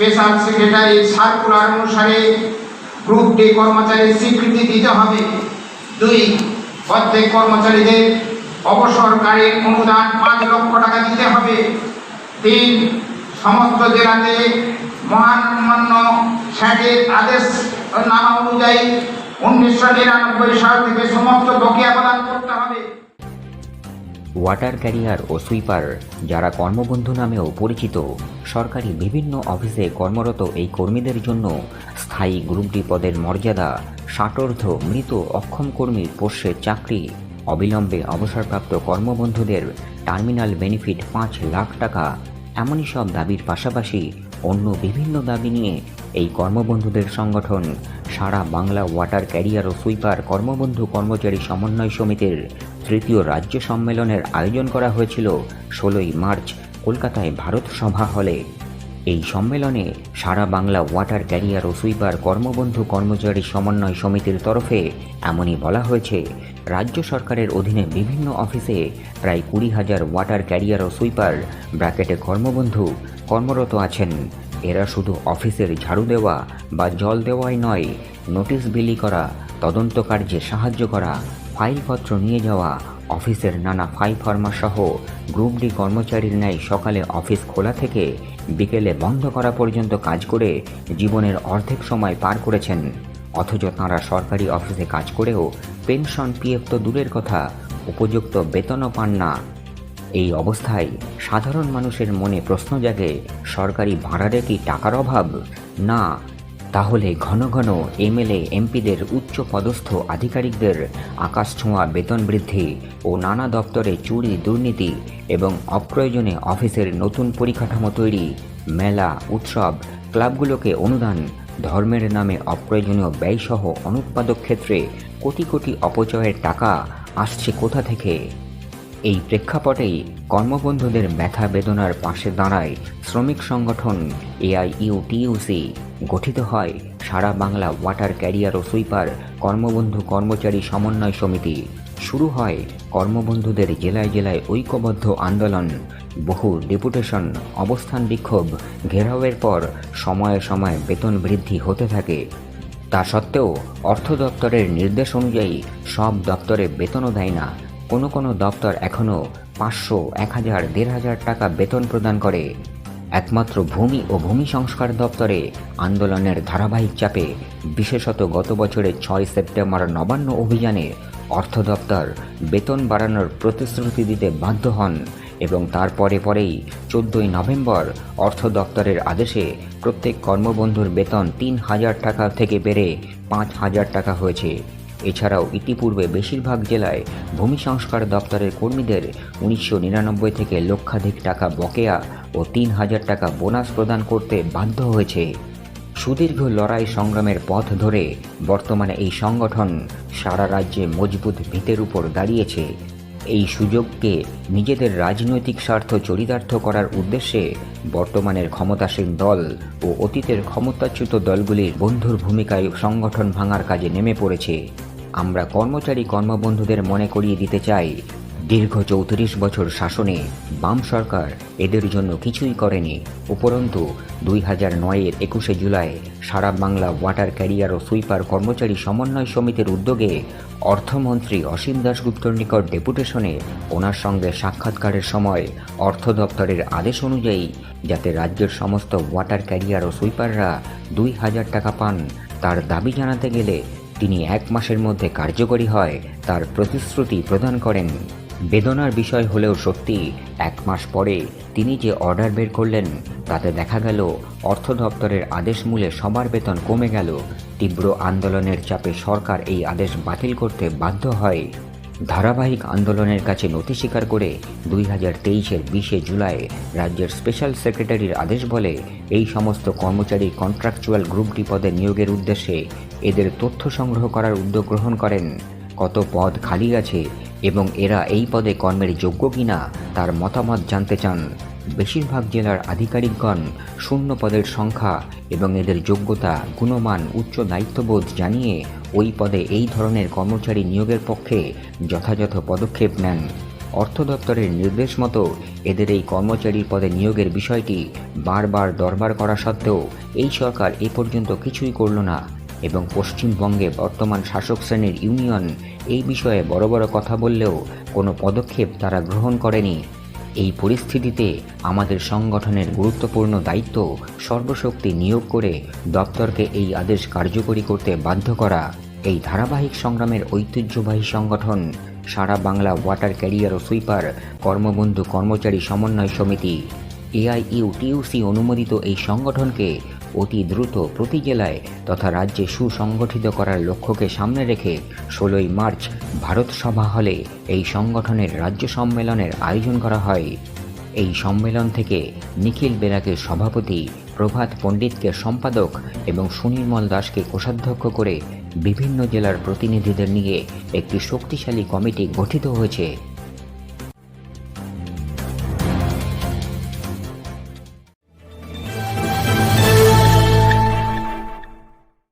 Special secretary circular অনুসারে group D কর্মচারীর স্বীকৃতি দিতে হবে। দুই প্রত্যেক কর্মচারীদের অবসরকারীর অনুদান পাঁচ লক্ষ টাকা দিতে হবে। তিন, সমস্ত জেলাতে মহামান্য স্যাটের আদেশ নামা অনুযায়ী উনিশশো নিরানব্বই সাল থেকে সমস্ত বকেয়া প্রদান করতে হবে। ওয়াটার ক্যারিয়ার ও সুইপার, যারা কর্মবন্ধু নামেও পরিচিত, সরকারি বিভিন্ন অফিসে কর্মরত এই কর্মীদের জন্য স্থায়ী গ্রুপ ডি পদের মর্যাদা, ষাটোর্ধ মৃত অক্ষম কর্মীর পোষ্যের চাকরি, অবিলম্বে অবসরপ্রাপ্ত কর্মবন্ধুদের টার্মিনাল বেনিফিট পাঁচ লাখ টাকা, এমনই সব দাবির পাশাপাশি অন্য বিভিন্ন দাবি নিয়ে এই কর্মবন্ধুদের সংগঠন সারা বাংলা ওয়াটার ক্যারিয়ার ও সুইপার কর্মবন্ধু কর্মচারী সমন্বয় সমিতির তৃতীয় রাজ্য সম্মেলনের আয়োজন করা হয়েছিল ষোলোই মার্চ কলকাতায় ভারত সভা হলে। এই সম্মেলনে সারা বাংলা ওয়াটার ক্যারিয়ার ও সুইপার কর্মবন্ধু কর্মচারী সমন্বয় সমিতির তরফে এমনই বলা হয়েছে, রাজ্য সরকারের অধীনে বিভিন্ন অফিসে প্রায় কুড়ি হাজার ওয়াটার ক্যারিয়ার ও সুইপার ব্র্যাকেটে কর্মবন্ধু কর্মরত আছেন। এরা শুধু অফিসের ঝাড়ু দেওয়া বা জল দেওয়াই নয়, নোটিশ বিলি করা, তদন্ত কার্যে সাহায্য করা, ফাইলপত্র নিয়ে যাওয়া, অফিসের নানা ফাইল ফর্মা সহ গ্রুপ ডি কর্মচারীর ন্যায় সকালে অফিস খোলা থেকে বিকেলে বন্ধ করা পর্যন্ত কাজ করে জীবনের অর্ধেক সময় পার করেছেন। অথচ তাঁরা সরকারি অফিসে কাজ করেও পেনশন পিএফ তো দূরের কথা, উপযুক্ত বেতনও পান না। এই অবস্থায় সাধারণ মানুষের মনে প্রশ্ন জাগে, সরকারি ভাড়ারে কি টাকার অভাব? না। তাহলে ঘন ঘন এমএলএ, এমপিদের উচ্চ পদস্থ আধিকারিকদের আকাশছোঁয়া বেতন বৃদ্ধি ও নানা দপ্তরে চুরি দুর্নীতি এবং অপ্রয়োজনে অফিসের নতুন পরিকাঠামো তৈরি, মেলা, উৎসব, ক্লাবগুলোকে অনুদান, ধর্মের নামে অপ্রয়োজনীয় ব্যয়সহ অনুৎপাদক ক্ষেত্রে কোটি কোটি অপচয়ের টাকা আসছে কোথা থেকে? এই প্রেক্ষাপটেই কর্মবন্ধুদের ব্যথা বেদনার পাশে দাঁড়ায় শ্রমিক সংগঠন এআইইউটিইউসি। গঠিত হয় সারা বাংলা ওয়াটার ক্যারিয়ার ও সুইপার কর্মবন্ধু কর্মচারী সমন্বয় সমিতি। শুরু হয় কর্মবন্ধুদের জেলায় জেলায় ঐক্যবদ্ধ আন্দোলন। বহু ডেপুটেশন, অবস্থান বিক্ষোভ, ঘেরাওয়ের পর সময়ে সময়ে বেতন বৃদ্ধি হতে থাকে। তা সত্ত্বেও অর্থ দপ্তরের নির্দেশ অনুযায়ী সব দপ্তরে বেতনও দেয় না। কোনো কোনো দপ্তর এখনও পাঁচশো, এক হাজার, দেড় হাজার টাকা বেতন প্রদান করে। একমাত্র ভূমি ও ভূমি সংস্কার দপ্তরে আন্দোলনের ধারাবাহিক চাপে বিশেষত গত বছরের ছয় সেপ্টেম্বর নবান্ন অভিযানে অর্থ দপ্তর বেতন বাড়ানোর প্রতিশ্রুতি দিতে বাধ্য হন এবং তারপরে পরেই চোদ্দই নভেম্বর অর্থ দপ্তরের আদেশে প্রত্যেক কর্মবন্ধুর বেতন তিন হাজার টাকা থেকে বেড়ে পাঁচ হাজার টাকা হয়েছে। এছাড়াও ইতিপূর্বে বেশিরভাগ জেলায় ভূমি সংস্কার দপ্তরের কর্মীদের উনিশশো নিরানব্বই থেকে লক্ষাধিক টাকা বকেয়া ও তিন হাজার টাকা বোনাস প্রদান করতে বাধ্য হয়েছে। সুদীর্ঘ লড়াই সংগ্রামের পথ ধরে বর্তমানে এই সংগঠন সারা রাজ্যে মজবুত ভিতের উপর দাঁড়িয়েছে। এই সুযোগকে নিজেদের রাজনৈতিক স্বার্থ চরিতার্থ করার উদ্দেশ্যে বর্তমানের ক্ষমতাসীন দল ও অতীতের ক্ষমতাচ্যুত দলগুলির বন্ধুর ভূমিকায় সংগঠন ভাঙার কাজে নেমে পড়েছে। আমরা কর্মচারী কর্মবন্ধুদের মনে করিয়ে দিতে চাই। দীর্ঘ চৌত্রিশ বছর শাসনে বাম সরকার এদের জন্য কিছুই করেনি। উপরন্তু, দুই হাজার নয়ের একুশে জুলাই সারা বাংলা ওয়াটার ক্যারিয়ার ও সুইপার কর্মচারী সমন্বয় সমিতির উদ্যোগে অর্থমন্ত্রী অসীম দাশগুপ্তর নিকট ডেপুটেশনে ওনার সঙ্গে সাক্ষাৎকারের সময় অর্থ দপ্তরের আদেশ অনুযায়ী যাতে রাজ্যের সমস্ত ওয়াটার ক্যারিয়ার ও সুইপাররা দুই হাজার টাকা পান, তার দাবি জানাতে গেলে তিনি এক মাসের মধ্যে কার্যকরী হয়, তার প্রতিশ্রুতি প্রদান করেন। বেদনার বিষয় হলেও সত্যি, এক মাস পরে তিনি যে অর্ডার বের করলেন, তাতে দেখা গেল, অর্থ দপ্তরের আদেশ মূলে সবার বেতন কমে গেল। তীব্র আন্দোলনের চাপে সরকার এই আদেশ বাতিল করতে বাধ্য হয়। ধারাবাহিক আন্দোলনের কাছে নথি স্বীকার করে দুই হাজার তেইশের বিশে জুলাই রাজ্যের স্পেশাল সেক্রেটারির আদেশ বলে এই সমস্ত কর্মচারী কন্ট্রাকচুয়াল গ্রুপটি পদে নিয়োগের উদ্দেশ্যে এদের তথ্য সংগ্রহ করার উদ্যোগ গ্রহণ করেন। কত পদ খালি আছে এবং এরা এই পদে কর্মের যোগ্য কিনা তার মতামত জানতে চান। বেশিরভাগ জেলার আধিকারিকগণ শূন্য পদের সংখ্যা এবং এদের যোগ্যতা, গুণমান, উচ্চ দায়িত্ববোধ জানিয়ে ওই পদে এই ধরনের কর্মচারী নিয়োগের পক্ষে যথাযথ পদক্ষেপ নেন। অর্থ দপ্তরের নির্দেশ মতো এদের এই কর্মচারীর পদে নিয়োগের বিষয়টি বারবার দরবার করা সত্ত্বেও এই সরকার এ পর্যন্ত কিছুই করল না এবং পশ্চিমবঙ্গে বর্তমান শাসক শ্রেণির ইউনিয়ন এই বিষয়ে বড় বড় কথা বললেও কোনো পদক্ষেপ তারা গ্রহণ করেনি। এই পরিস্থিতিতে আমাদের সংগঠনের গুরুত্বপূর্ণ দায়িত্ব সর্বশক্তি নিয়োগ করে দপ্তরকে এই আদেশ কার্যকরী করতে বাধ্য করা। এই ধারাবাহিক সংগ্রামের ঐতিহ্যবাহী সংগঠন সারা বাংলা ওয়াটার ক্যারিয়ার ও সুইপার কর্মবন্ধু কর্মচারী সমন্বয় সমিতি, এআইইউ টিউসি অনুমোদিত এই সংগঠনকে অতি দ্রুত প্রতি জেলায় তথা রাজ্যে সুসংগঠিত করার লক্ষ্যকে সামনে রেখে ষোলোই মার্চ ভারত সভা হলে এই সংগঠনের রাজ্য সম্মেলনের আয়োজন করা হয়। এই সম্মেলন থেকে নিখিল বেরাকে সভাপতি প্রভাত পণ্ডিতকে সম্পাদক এবং সুনির্মল দাসকে কোষাধ্যক্ষ করে বিভিন্ন জেলার প্রতিনিধিদের নিয়ে একটি শক্তিশালী কমিটি গঠিত হয়েছে।